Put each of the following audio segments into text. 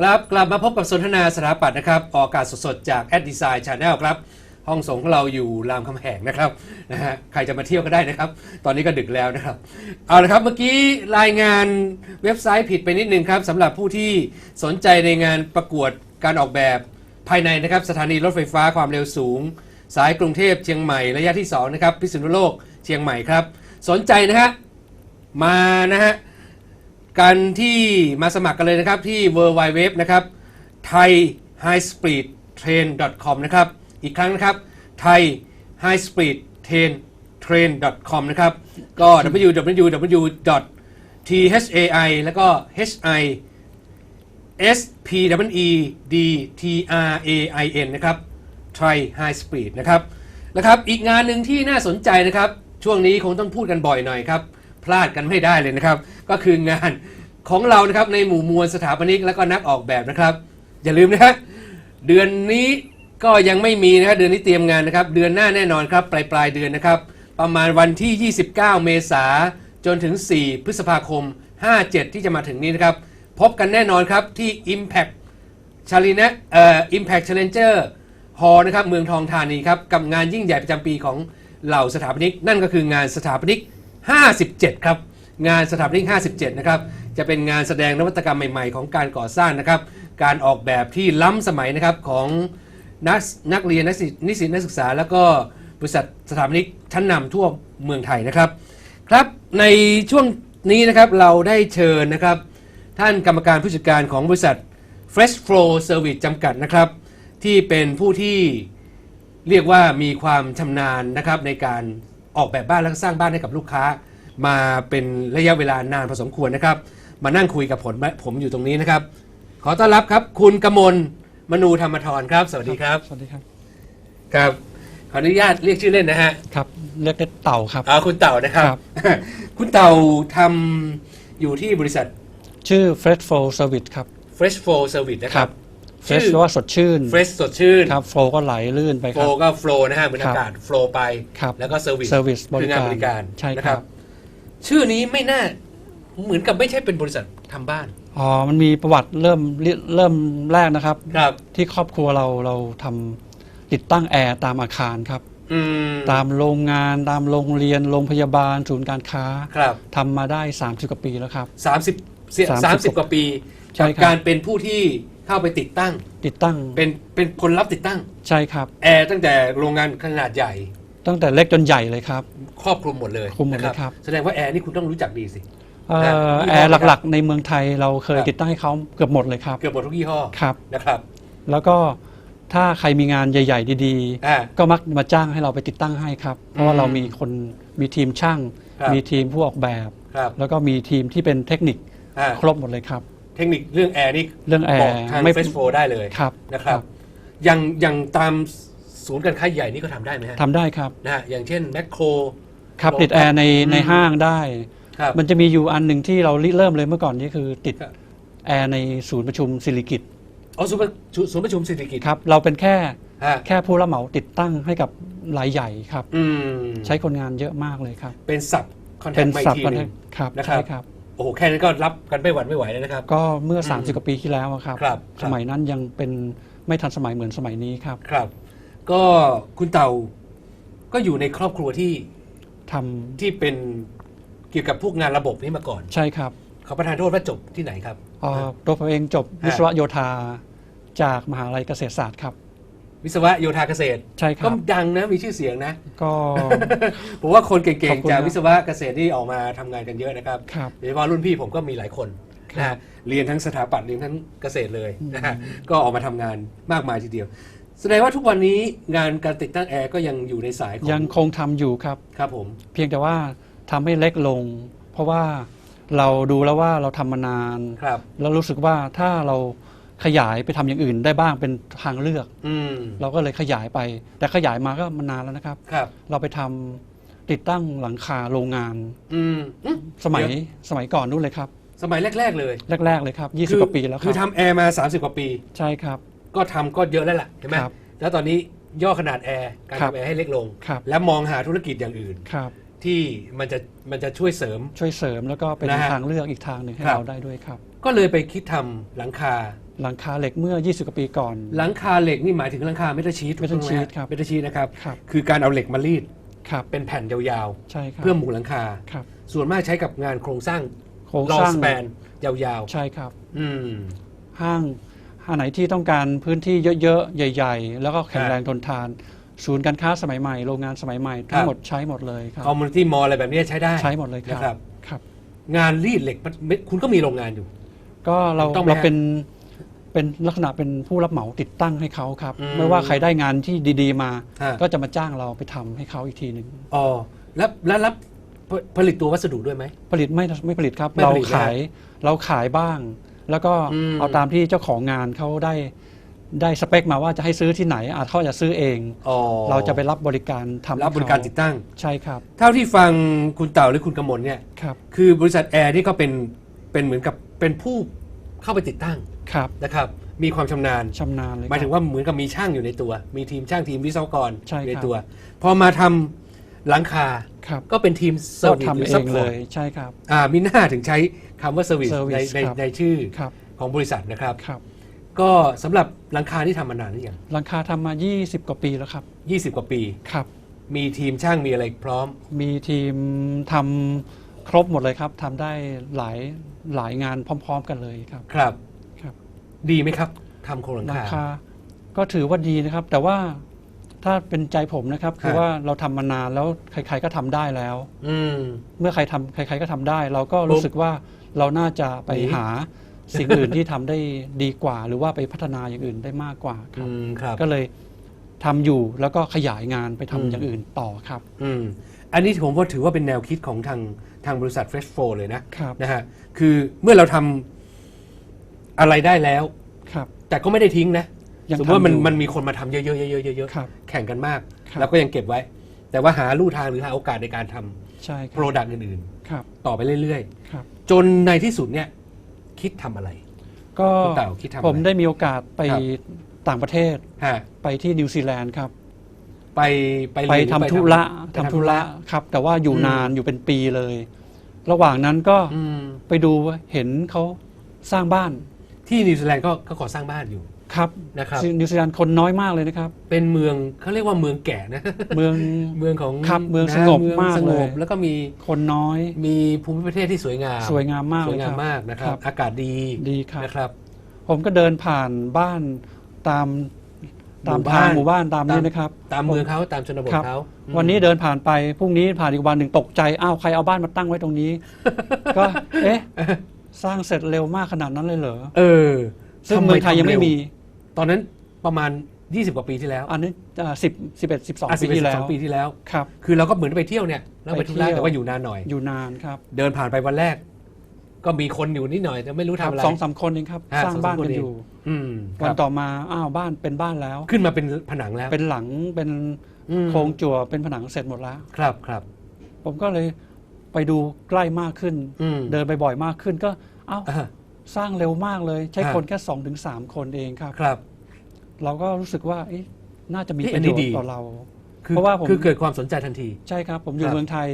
ครับกลับมาพบกับสนทนาสถาปัตย์นะครับ ออกอากาศสดๆ จาก a d Design Channel ครับ ห้องส่งของเราอยู่รามคำแหงนะครับนะฮะใครจะมาเที่ยวก็ได้นะครับ ตอนนี้ก็ดึกแล้วนะครับ เอาละครับเมื่อกี้รายงานเว็บไซต์ผิดไปนิดนึงครับสำหรับผู้ที่สนใจในงานประกวดการออกแบบภายในนะครับ สถานีรถไฟฟ้าความเร็วสูง สายกรุงเทพเชียงใหม่ระยะที่สองนะครับพิษณุโลกเชียงใหม่ครับ สนใจนะฮะมานะฮะ กันที่มาสมัครกันเลยนะครับที่ w w w นะครับ thai high speed train com นะครับ อีกครั้งนะครับ thai high speed train train com นะครับ ก็ www thai แล้วก็ hi s p w e d t r a i n นะครับ Try High Speed นะครับนะครับ อีกงานหนึ่งที่น่าสนใจนะครับ ช่วงนี้คงต้องพูดกันบ่อยหน่อยครับ พลาดกันไม่ได้เลยนะครับ ก็คืองานของเรานะครับในหมู่มวลสถาปนิกและก็นักออกแบบนะครับ อย่าลืมนะฮะเดือนนี้ก็ยังไม่มีนะครับเดือนนี้เตรียมงานนะครับ เดือนหน้าแน่นอนครับปลายปลายเดือนนะครับ ประมาณวันที่ 29 เมษาจนถึง 4 พฤษภาคม 57 ที่จะมาถึงนี้นะครับ พบกันแน่นอนครับที่ Impact ชาลีนะเอ่อ Impact Challenger ฮอนะครับเมืองทองธานีครับ กับงานยิ่งใหญ่ประจำปีของเหล่าสถาปนิก นั่นก็คืองานสถาปนิก 57 ครับ งานสถาปนิก57 นะครับ จะเป็นงานแสดงนวัตกรรมใหม่ ๆ ของการก่อสร้างนะครับ การออกแบบที่ล้ำสมัยนะครับของนักนักเรียนนักนิสิตนักศึกษา แล้วก็บริษัทสถาปนิกชั้นนำทั่วเมืองไทยนะครับ ครับในช่วงนี้นะครับเราได้เชิญนะครับ ท่านกรรมการผู้จัดการของบริษัท Fresh Flow Service จำกัดนะครับ ที่เป็นผู้ที่เรียกว่ามีความชำนาญนะครับในการ ออกแบบบ้านและก็สร้างบ้านให้กับลูกค้า มาเป็นระยะเวลานานพอสมควรนะครับ มานั่งคุยกับผมผมอยู่ตรงนี้นะครับ ขอต้อนรับครับ คุณกมลมนูธรรมทรครับ สวัสดีครับสวัสดีครับครับขออนุญาตเรียกชื่อเล่นนะฮะครับเรียกได้เต่าครับอ่าคุณเต่านะครับครับ คุณเต่าทำอยู่ที่บริษัทชื่อ Fresh Flow Service ครับ Fresh Flow Service นะครับ Fresh ชื่อแปลว่าสดชื่น Fresh สดชื่นครับ Flow ก็ไหลลื่นไปคโฟรับ ก็ flow นะฮะเหมือนครัอาบกาศ flow ไป ครับแล้วก็ service Service บคืริองานการบริการใช่นะครับชื่อนี้ไม่น่าเหมือนกับไม่ใช่เป็นบริษัททำบ้านอ๋อมันมีประวัติเริ่มเริ่มแรกนะครับ ครับ ที่ครอบครัวเราเราทำติดตั้งแอร์ตามอาคารครับ อืมตามโรงงานตามโรงเรียนโรงพยาบาลศูนย์การค้าครับ ทำมาได้ 30 กว่าปีแล้วครับสามสิบสามสิบกว่าปีใช่กับครับ การเป็นผู้ที่ เข้าไปติดตั้ง ติดตั้งเป็นเป็นคนรับติดตั้ง ใช่ครับ แอร์ตั้งแต่โรงงานขนาดใหญ่ ตั้งแต่เล็กจนใหญ่เลยครับ ครอบคลุมหมดเลยคลุมหมดเลยนะครับแสดงว่าแอร์นี่คุณต้องรู้จักดีสิ เอ่อครับแอร์หลักๆ ในเมืองไทยเราเคยครับ ติดตั้งให้เขาเกือบหมดเลยครับเกือบหมดทุกยี่ห้อครับ นะครับแล้วก็ถ้าใครมีงานใหญ่ ๆ ดีอ่า ๆ ก็มักมาจ้างให้เราไปติดตั้งให้ครับ เพราะว่าอืมเรามีคนมีทีมช่าง ครับ มีทีมผู้ออกแบบ ครับแล้วก็มีทีมที่เป็นเทคนิคอ่าครบหมดเลยครับ เทคนิคเรื่องแอร์นี่เรื่องแอบอกร์ทางไม่ เฟสโฟได้เลยครับนะครับอย่างอย่างตามศูนย์การค้าใหญ่นี่ก็ทำได้ไหมฮะทำได้ครับ นะฮะอย่างเช่นแมคโคร ครับโรงติดแอร์ในอืม ในห้างได้ ครับ มันจะมีอยู่อันหนึ่งที่เราริเริ่มเลยเมื่อก่อนนี้คือติดครับ แอร์ในศูนย์ประชุมสิริกิตอ๋อศูนย์ประชุศูนย์ประชุมเศรษฐกิจครับเราเป็นแค่ฮะแค่ผู้รับเหมาติดตั้งให้กับรายใหญ่ครับ อืมใช้คนงานเยอะมากเลยครับ เป็นสับคอนแทเป็คนมาอีสับกทีกันหนึ่งครับนะครับ ใช่ครับ โอ้โหแค่นั้นก็รับกันไม่หวั่นไม่ไหวแล้วนะครับ ก็เมื่ออืม30กว่าปีที่แล้วอะครับครับ สมัยนั้นยังเป็นไม่ทันสมัยเหมือนสมัยนี้ครับครับ ก็คุณเต่าก็อยู่ในครอบครัวที่ทำที่เป็นเกี่ยวกับพวกงานระบบนี้มาก่อนใช่ครับขอประทานโทษว่าจบที่ไหนครับ เอ่อตัวผมเองจบฮะวิศวโยธาจากมหาลัยเกษตรศาสตร์ครับ วิศวะโยธาเกษตรใช่คก็รับดังนะมีชื่อเสียงนะ ก็ ผมว่าคนเก่ของบคุณๆจากนะวิศวะเกษตรนี่ออกมาทำงานกันเยอะนะครับครับโดยเฉพาะรุ่นพี่ผมก็มีหลายคนครับนะฮะเรียนทั้งสถาปัตย์เรียนทั้งเกษตรเลยนะฮะก็ออกมาทำงานมากมายทีเดียว แสดงว่าทุกวันนี้งานการติดตั้งแอร์ก็ยังอยู่ในสายของยังคงทำอยู่ครับครับผม เพียงแต่ว่าทำให้เล็กลง เพราะว่าเราดูแล้วว่าเราทำมานานครับแล้วรู้สึกว่าถ้าเรา ขยายไปทำอย่างอื่นได้บ้างเป็นทางเลือก อืมเราก็เลยขยายไป แต่ขยายมาก็มานานแล้วนะครับ ครับ เราไปทำติดตั้งหลังคาโรงงาน อืมอืมสมัยเดี๋ยวสมัยก่อนนู่นเลยครับ สมัยแรก ๆ เลยแรก ๆ เลยครับ 20กว่าปีแล้วคคือรับทำแอร์มา 30 กว่าปี ใช่ครับ ก็ทำก็เยอะแล้วล่ะใช่ไหมครับแล้วตอนนี้ย่อขนาดแอร์การครับทำแอร์ให้เล็กลง ครับ และมองหาธุรกิจอย่างอื่น ครับทที่มันจะมันจะช่วยเสริม ช่วยเสริมแล้วก็เป็นนะฮะทางเลือกอีกทางหนึ่งให้ครับ เราได้ด้วยครับ ก็เลยไปคิดทำหลังคา หลังคาเหล็กเมื่อ 20 กว่าปีก่อน หลังคาเหล็กนี่หมายถึงหลังคาเมทัลชีต metal sheet ครับเมทัลชีตนะครับ ครับคือการเอาเหล็กมารีดครับ เป็นแผ่นยาวใช่ครัๆบเพื่อหมุนหลังคา ครับส่วนมากใช้กับงานโครงสร้างโครงลอสงร้างสแปนยาวใช่ครับ ๆ อืม ห้างห้างไหนที่ต้องการพื้นที่เยอะๆ ใหญ่ ๆ แล้วก็แข็งแรงทนทาน ศูนย์การค้าสมัยใหม่ โรงงานสมัยใหม่ ทั้งหมดใช้หมดเลยครับคอมมูนิตี้มอลอะไรแบบนี้ใช้ได้ใช้หมดเลยครันะครับครับ งานรีดเหล็กมันไม่คุณก็มีโรงงานอยู่ ก็เราถูกต้องไหมเราฮะ เป็น เป็นลักษณะเป็นผู้รับเหมาติดตั้งให้เขาครับ อืมไม่ว่าใครได้งานที่ดีๆมา ฮะ ก็จะมาจ้างเราไปทำให้เขาอีกทีหนึ่งอ๋อแล้วแล้วรับผผลิตตัววัสดุด้วยไหม ผลิตไม่ไม่ผลิตครับ ไม่เราผลิตนะขายเราขายบ้าง แล้วก็อืม เอาตามที่เจ้าของงานเขาได้ได้สเปคมาว่าจะให้ซื้อที่ไหนอาจเขาจะซื้อเอง อ๋อเราจะไปรับบริการทำให้รับบริการติดเขตั้ง ใช่ครับเท่าที่ฟังคุณเต่าหรือคุณกมลเนี่ย ครับ คือบริษัทแอร์นี่ก็เป็นเป็นเหมือนกับเป็นผู้ เข้าไปติดตั้งครับนะครับมีความชำนาญชำนาญเลยหมายถึงครับว่าเหมือนกับมีช่างอยู่ในตัว มีทีมช่างทีมวิศวกรใช่อยู่ในครับตัว พอมาทำหลังคาครับก็เป็นทีมเซอก็ร์วิสทำหรือเอซัพงพเลอร์ตยใช่ครับอ่ามีหน้าถึงใช้คำว่าเซอร์วิสใน Service ในครับในชื่อครับของบริษัทนะครับครับ ก็สำหรับหลังคาที่ทำมานานหรือยังหลังคาทำมา 20 กว่าปีแล้วครับ 20 กว่าปีครับ มีทีมช่างมีอะไรพร้อม มีทีมทำ ครบหมดเลยครับทำได้หลายหลายงานพร้อม ๆ กันเลยครับ ครับ ครับ ดีไหมครับทำโครงหลังราคา คาก็ถือว่าดีนะครับ แต่ว่าถ้าเป็นใจผมนะครับ คือฮะว่าเราทำมานานแล้วใครๆก็ทำได้แล้ว อืม เมื่อใครทำใคร ๆก็ทำได้ เราก็รู้สึกว่าเราน่าจะไปหนี หาสิ่งอื่นที่ทำได้ดีกว่า หรือว่าไปพัฒนาอย่างอื่นได้มากกว่าคอืรับมครับ ก็เลยทำอยู่แล้วก็ขยายงานไปทำอืม อย่างอื่นต่อครับ อืม อันนี้ผมว่าถือว่าเป็นแนวคิดของทาง ทางบริษัท Fresh Flow เลยนะครับ นะฮะคือเมื่อเราทำอะไรได้แล้ว ครับ แต่ก็ไม่ได้ทิ้งนะยังสมมติว่ามันทำอยู่มันมีคนมาทำเยอะๆเยอะๆเยอะครับๆแข่งกันมากครับแล้วก็ยังเก็บไว้ แต่ว่าหาลู่ทางหรือหาโอกาสในการทำใช่คโปรรับดักต์อื่นครับๆ ต่อไปเรื่อยครับ ๆ จนในที่สุดเนี่ยคิดทำอะไร ก็คุณเต่าคิดทำอะไรผมได้มีโอกาสไปครับ ต่างประเทศฮะไปที่นิวซีแลนด์ครับ ไปไปไปเรียนหอทำธุระไปทำธุระครับ แต่ว่าอยู่อืมนานอยู่เป็นปีเลย ระหว่างนั้นก็อืมไปดูว่าเห็นเขาสร้างบ้านที่นิวซีแลนด์ก็ก็ก่อสร้างบ้านอยู่ครับนะครับนิวซีแลนด์คนน้อยมากเลยนะครับ เป็นเมืองเขาเรียกว่าเมืองแก่นะ เมือง เมืองของครับเมืองนะสงบเองมากสงเลยบแล้วก็มีคนน้อย มีภูมิประเทศที่สวยงามสวยงามมากสเลวยยงาคมรับมากนะครับ ครับ อากาศดีดีครับ นะครับ ผมก็เดินผ่านบ้านตาม ตามหมู่ทางบ้านหมู่บ้านตามนี้ตามนะครับ ตามเมืองเขาตามชนบทครับ เขาอืมวันนี้เดินผ่านไปพรุ่งนี้ผ่านอีกวันหนึ่งตกใจอ้าวใครเอาบ้านมาตั้งไว้ตรงนี้ ก็เอ๊ะสร้างเสร็จเร็วมากขนาดนั้นเลยเหรอเออซึ่งทำเมืองไทยยังไม่ทำเร็วมี ตอนนั้นประมาณ 20 กว่าปีที่แล้วอันนี้สิบสิบเอ็ดสิบสองอะปีที่แล้ว12ปีที่แล้วครับ คือเราก็เหมือนไปเที่ยวเนี่ยแล้วไปไปทุเที่ระยวแต่ว่าอยู่นานหน่อยอยู่นานครับ เดินผ่านไปวันแรก ก็มีคนอยู่นิดหน่อยแต่ไม่รู้ครัทำบอะไร สองสามคนเองครับ อ่าสร้างสองสามบ้านคนกันเอง อยู่ อืมควันรับต่อมาอ้าวบ้านเป็นบ้านแล้ว ขึ้นมาเป็นผนังแล้วเป็นหลังเป็นอืมโครงจั่วเป็นผนังเสร็จหมดแล้ว ครับครับ ผมก็เลยไปดูใกล้มากขึ้น อืม เดินไปบ่อยมากขึ้นก็เอ้าอ่า สร้างเร็วมากเลย ใช้ฮะคนแค่สองถึงสามคนเองครับ ครับ เราก็รู้สึกว่าเอ๊ะน่าจะมีเอ๊ะปอัระนโยนี้ชดี น์ต่อเรา คือเพราะว่าผม คือเกิดความสนใจทันที ใช่ครับ ผมอคยู่รับ เมืองไทย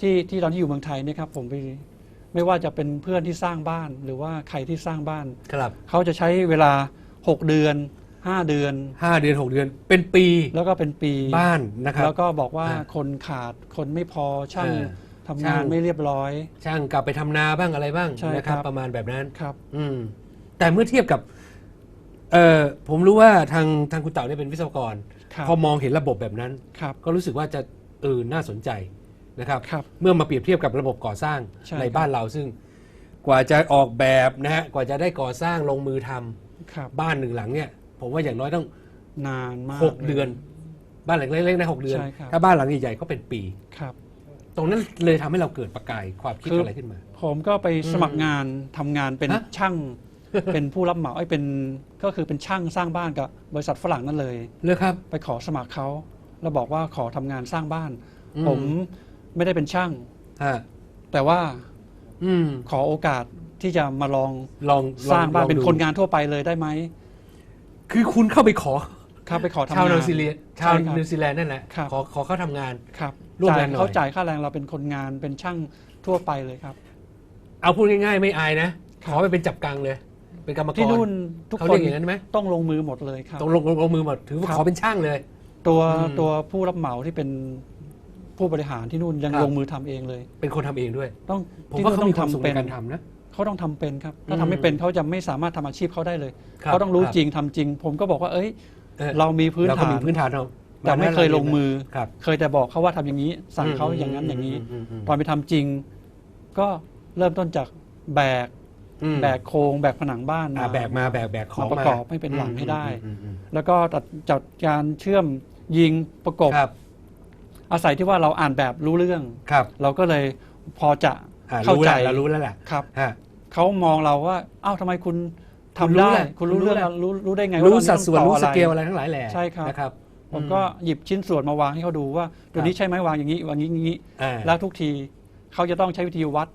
ที่ที่ตอนที่อยู่เมืองไทยเนี่ยครับผมไป ไม่ว่าจะเป็นเพื่อนที่สร้างบ้าน หรือว่าใครที่สร้างบ้าน ครับเขาจะใช้เวลา 6 เดือน 5 เดือน ห้าเดือนหกเดือนเป็นปีแล้วก็เป็นปีบ้านนะครับ แล้วก็บอกว่าอ่าคนขาดคนไม่พอช่างเออทำงานช่างไม่เรียบร้อย ช่างกลับไปทำนาบ้างอะไรบ้างใช่นะครับ ครับ ประมาณแบบนั้น ครับ อืมแต่เมื่อเทียบกับเอ่อผมรู้ว่าทางทางคุณเต่าเนี่ยเป็นวิศวกร ครับพอมองเห็นระบบแบบนั้น ครับ ก็รู้สึกว่าจะเออน่าสนใจ นะครับ ครับเมื่อมาเปรียบเทียบกับระบบก่อสร้างใช่ในครับ บ้านเราซึ่งกว่าจะออกแบบนะฮะกว่าจะได้ก่อสร้างลงมือทำครับ บ้านหนึ่งหลังเนี่ย ผมว่าอย่างน้อยต้อง นานมากหกลย เดือน บ้านหลังเล็กๆนะหกเดือน ใช่ครับ ถ้าบ้านหลังใหญ่ๆก็เป็นปี ครับ ตรงนั้นเลยทำให้เราเกิดประกายความคิดคืออ อะไรขึ้นมา ผมก็ไปสมัครงานทำงานเป็นฮะ ช่าง เป็นผู้รับเหมาไอ้ยเป็นก็คือเป็นช่างสร้างบ้านกับบริษัทฝรั่งนั่นเลย เลือกครับ ไปขอสมัครเขาแล้วบอกว่าขอทำงานสร้างบ้าน อืม ผม ไม่ได้เป็นช่าง ฮะแต่ว่าอืม ขอโอกาสที่จะมาลองลองลอสร้างบ้านลอเป็นดูคนงานทั่วไปเลยได้ไหมคือคุณเข้าไปขอครับไปขอทำงาน ชาวนิวซีแลนด์ชาวใช่ครับนิวซีแลนด์นั่นแหละครับ ขอขอเข้าทำงาน ครับร่วมจ่ายงานหน่อย เขาจ่ายค่าแรงเราเป็นคนงานเป็นช่างทั่วไปเลยครับ เอาพูดง่ายๆ ไม่อายนะครัขบอไปเป็นจับกังเลย เป็นกรรมกรที่นู่นทุกเขาคเรียนกอย่างนั้นไหมต้องลงมือหมดเลยครับต้องลงลงลงมือหมดถือว่าครับ ขอเป็นช่างเลย ตัวอืม ตัวผู้รับเหมาที่เป็น ผู้บริหารที่นู่นยังครับ ลงมือทำเองเลย เป็นคนทำเองด้วย ต้องผมที่ว่านู่นเขาต้อมีงความสุขทำในเป็นการทำนะ เขาต้องทำเป็นครับ ถ้าอืมทำไม่เป็นเขาจะไม่สามารถทำอาชีพเขาได้เลยครับเขาต้องรู้ครับจริงทำจริง ผมก็บอกว่าเอ้ยออ เรามีพื้นเราก็ฐามีน พื้นฐานเราแต่ไม่เคยลงมือ ครับ เคยแต่บอกเขาว่าทำอย่างนี้ สั่งเขาอย่างนั้นอย่างนี้ตอนไปทำจริง ก็เริ่มต้นจากแบกอืมแบกโครงแบกผนังบ้านอ่ามา แบกมาแบกแบกของมาประกอบให้เป็นหลังให้ได้ อืมอืมแล้วก็ตัดจัดการเชื่อมยิงประกอืบมครับ อาศัยที่ว่าเราอ่านแบบรู้เรื่อง ครับเราก็เลยพอจะอ่าเข้ารู้ใจแล้วเรารู้แล้วแหละครับฮะ เขามองเราว่าอ้าวทำไมคุณทำคุณรู้ได้แหละคุณรู้คุณรู้เรื่องแหละรู้รู้ได้ไงรู้ว่าสัดส่วนต้องรู้ต่อสอะไรเกลอะไรทั้งหลายแหละใช่ครับ นะครับผมก็หยิบชิ้นส่วนมาวางให้เขาดูว่าตัวนี้ใช่ไหมวางอย่างนี้วางอย่างนี้ อ่าแล้วทุกทีเขาจะต้องใช้วิธีวัด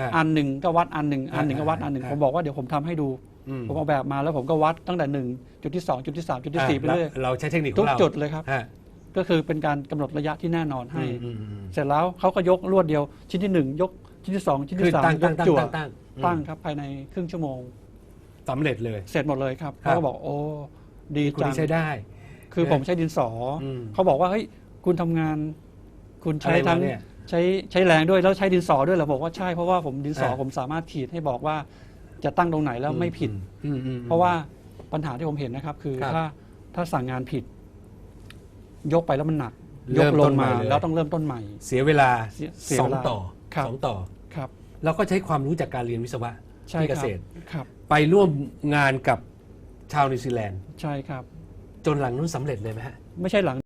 ฮะ อันหนึ่งก็วัดอันหนึ่งอันหนึ่งก็วัดอันหนึ่งอ่า ผมบอกว่าเดี๋ยวผมทำให้ดู อืมผมเอาแบบมาแล้วผมก็วัดตั้งแต่หนึ่งจุดที่สองจุดที่สามจุดที่สี่ไปอ่าเรื่อยเราใช้เทคนิคขทุอกงเราจุดเลยครับ ฮะ ก็คือเป็นการกำหนดระยะที่แน่นอนให้ อืมอืมอืม เสร็จแล้วเขาก็ยกรวดเดียว ชิ้นที่หนึ่งยกชิ้นที่สองชิ้นคือที่สามตั้งยตั้งกตั้งจั่วตั้งตั้งตั้งครับภายในครึ่งชั่วโมง สำเร็จเลย เสร็จหมดเลยครับครับ เขาก็บอกโอ้ดีคุณจังนี่ใช้ได้ คือผมใช้ดินสออมเขาบอกว่าเฮ้ยคุณทำงาน คุณใช้อะไรมาทั้งเนี่ยใช้ใช้แรงด้วยแล้วใช้ดินสอด้วยเหรอบอกว่าใช่เพราะว่าผมดินสออ่าผมสามารถขีดให้บอกว่าจะตั้งตรงไหนแล้วไม่ผิด อืมอืมอืม เพราะว่าปัญหาที่ผมเห็นนะครับ คือครับ ถ้าถ้าสั่งงานผิด ยกไปแล้วมันหนักยเริ่กมลต้งนใหม่มาเลย แล้วต้องเริ่มต้นใหม่ เสียเวลาเสียเสียสองเวลาต่อครับ สองต่อ ครับเราก็ใช้ความรู้จากการเรียนวิศวะใช่ที่เกครับษตร ครับ ไปร่วมงานกับชาวนิวซีแลนด์ ใช่ครับ จนหลังนู้นสำเร็จเลยไหมฮะ ไม่ใช่หลัง